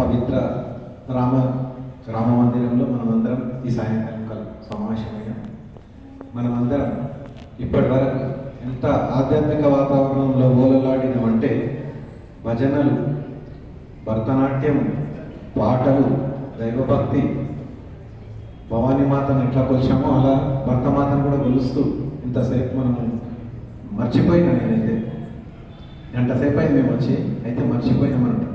పవిత్ర రామ రామ మందిరంలో మనమందరం ఈ సాయంకాలం కల సమావేశమైన మనమందరం ఇప్పటి వరకు ఎంత ఆధ్యాత్మిక వాతావరణంలో ఓలలాడినమంటే భజనలు భరతనాట్యం పాటలు దైవభక్తి భవానీ మాతను ఎట్లా కొలిచామో అలా భర్తమాతను కూడా కొలుస్తూ ఇంతసేపు మనము మర్చిపోయినా నేనైతే. గంట సేపు అయింది మేము వచ్చి? అయితే మర్చిపోయినామన్నమాట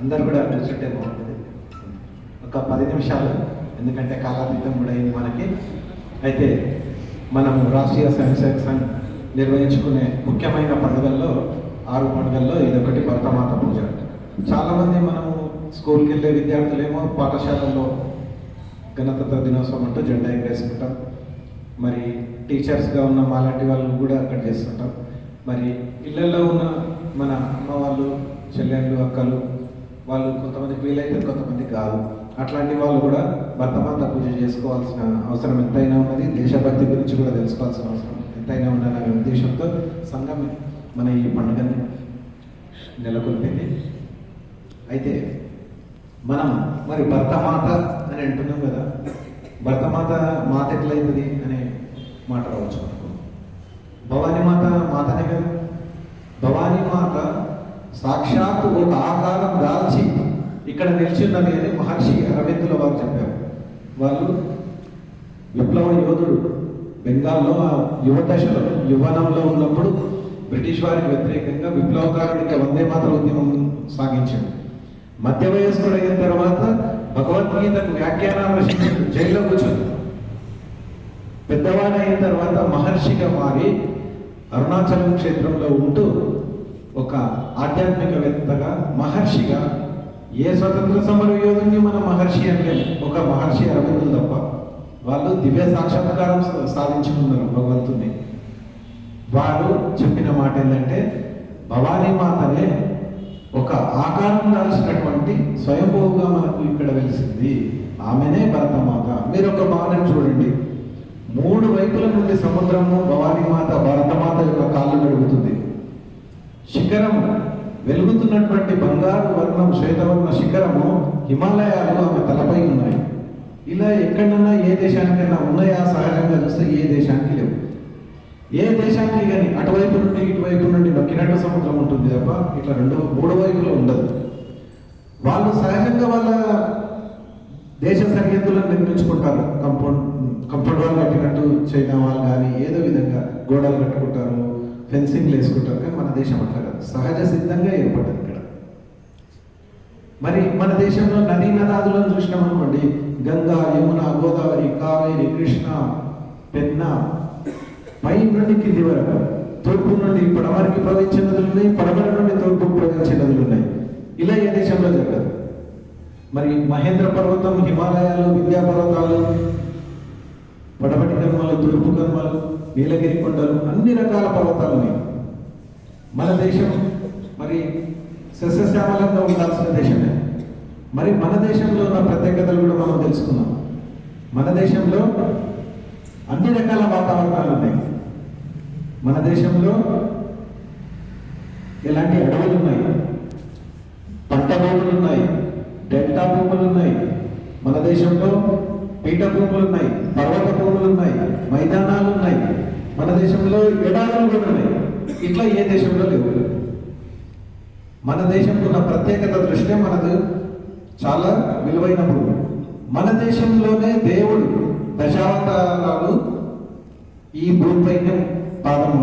అందరు కూడా కూర్చుంటే బాగుంటుంది. ఒక పది నిమిషాలు ఎందుకంటే కాలాతీతం కూడా అయింది మనకి. అయితే మనం రాష్ట్రీయ స్వయం సంఘ్ నిర్వహించుకునే ముఖ్యమైన పండుగల్లో ఆరు పండుగల్లో ఇదొకటి భరతమాత పూజ. చాలామంది మనము స్కూల్కి వెళ్ళే విద్యార్థులేమో పాఠశాలల్లో గణతంత్ర దినోత్సవం అంటూ జెండా ఎగరేసుకుంటాం. మరి టీచర్స్గా ఉన్న మాలాంటి వాళ్ళు కూడా అక్కడ చేస్తుంటాం. మరి ఇళ్ళల్లో ఉన్న మన అమ్మ వాళ్ళు చెల్లెళ్ళు అక్కలు వాళ్ళు కొంతమందికి వీలైతే కొంతమంది కాదు. అట్లాంటి వాళ్ళు కూడా భర్తమాత పూజ చేసుకోవాల్సిన అవసరం ఎంతైనా ఉన్నది. దేశభక్తి గురించి కూడా తెలుసుకోవాల్సిన అవసరం ఎంతైనా ఉండాలనే ఉద్దేశంతో సంఘం మన ఈ పండుగని నెలకొల్పింది. అయితే మనం మరి భర్తమాత అని అంటున్నాం కదా భర్తమాత మాత ఎట్లయితుంది అనే మాట రావచ్చు. భవానీ మాత మాతనే సాక్షాత్తు ఒక ఆకారం దాల్చి ఇక్కడ నిలిచిందని అని మహర్షి అరవిందుల వారు చెప్పారు. వాళ్ళు విప్లవ యోధుడు బెంగాల్లో ఆ యువ దశలో యువనంలో ఉన్నప్పుడు బ్రిటిష్ వారికి వ్యతిరేకంగా విప్లవకారుడికి వందే మాత్ర ఉద్యమం సాగించాడు. మధ్య వయస్కుడు అయిన తర్వాత భగవద్గీతకు వ్యాఖ్యానాలు రచించాడు జైల్లో కూర్చుంది పెద్దవాడు అయిన తర్వాత మహర్షిగా మారి అరుణాచలం క్షేత్రంలో ఉంటూ ఒక ఆధ్యాత్మికవేత్తగా మహర్షిగా ఏ స్వతంత్ర సమర యోధుని మన మహర్షి అంటే ఒక మహర్షి అరవిందులు తప్ప వాళ్ళు దివ్య సాక్షాత్కారం సాధించుకున్నారు భగవంతుని వారు చెప్పిన మాట ఏంటంటే భవానీ మాతనే ఒక ఆకారం దాల్చినటువంటి స్వయంభూగా మనకు ఇక్కడ వెలిసింది. ఆమెనే భరతమాత. మీరు ఒక భావన చూడండి. మూడు వైపుల నుండి సముద్రము భవానీ మాత భరతమాత యొక్క కాళ్ళు గడుగుతుంది శిఖరం వెలుగుతున్నటువంటి బంగారు వర్ణం శ్వేతవర్ణ శిఖరము హిమాలయాల్లో ఆమె తలపై ఉన్నాయి. ఇలా ఎక్కడన్నా ఏ దేశానికైనా ఉన్నాయా? సహజంగా చూస్తే ఏ దేశానికి లేవు. ఏ దేశానికి కానీ అటువైపు నుండి ఇటువైపు నుండి నొక్కినట్టు సముద్రం ఉంటుంది తప్ప ఇట్లా రెండు మూడు వైపులో ఉండదు. వాళ్ళు సహజంగా వాళ్ళ దేశ సరిహద్దులను నిర్మించుకుంటారు. కంపౌండ్ కంపౌండ్ వాళ్ళు కట్టినట్టు చైనా వాళ్ళు కానీ ఏదో విధంగా గోడలు కట్టుకుంటారు. ఫెన్సింగ్లు వేసుకుంటారు కానీ మన దేశం అట్లా కాదు. సహజ సిద్ధంగా ఏర్పడింది ఇక్కడ. మరి మన దేశంలో నదీ నదాదులను చూసినాం అనుకోండి. గంగా యమున గోదావరి కావేరి కృష్ణ పెన్న పై నుండి కింది వరకు తూర్పు నుండి పడమరికి ప్రవహించే నదులు ఉన్నాయి పడమర నుండి తూర్పు ప్రవహించే నదులు ఉన్నాయి. ఇలా ఏ దేశంలో జరగదు. మరి మహేంద్ర పర్వతం హిమాలయాలు విద్యా పర్వతాలు పడబటి కర్మలు తుడుపు కర్మలు నీలగిరి కొండలు అన్ని రకాల పర్వతాలు ఉన్నాయి మన దేశం మరి సస్యశ్యామలంగా ఉండాల్సిన దేశమే. మరి మన దేశంలో ఉన్న ప్రత్యేకతలు కూడా మనం తెలుసుకున్నాం మన దేశంలో అన్ని రకాల వాతావరణాలు ఉన్నాయి. మన దేశంలో ఎలాంటి అడవులు ఉన్నాయి? పంట భూములు ఉన్నాయి. డెల్టా భూములు ఉన్నాయి. మన దేశంలో పీఠ భూములు ఉన్నాయి పర్వత భూములు ఉన్నాయి మైదానాలు ఉన్నాయి మన దేశంలో ఎడారులు కూడా ఉన్నాయి ఇట్లా ఏ దేశంలో లేవు? మన దేశంలో ఉన్న ప్రత్యేకత దృష్ట్యా మనది చాలా విలువైన భూమి. మన దేశంలోనే దేవుడు దశావతారాలు ఈ భూమిపైనే పాదం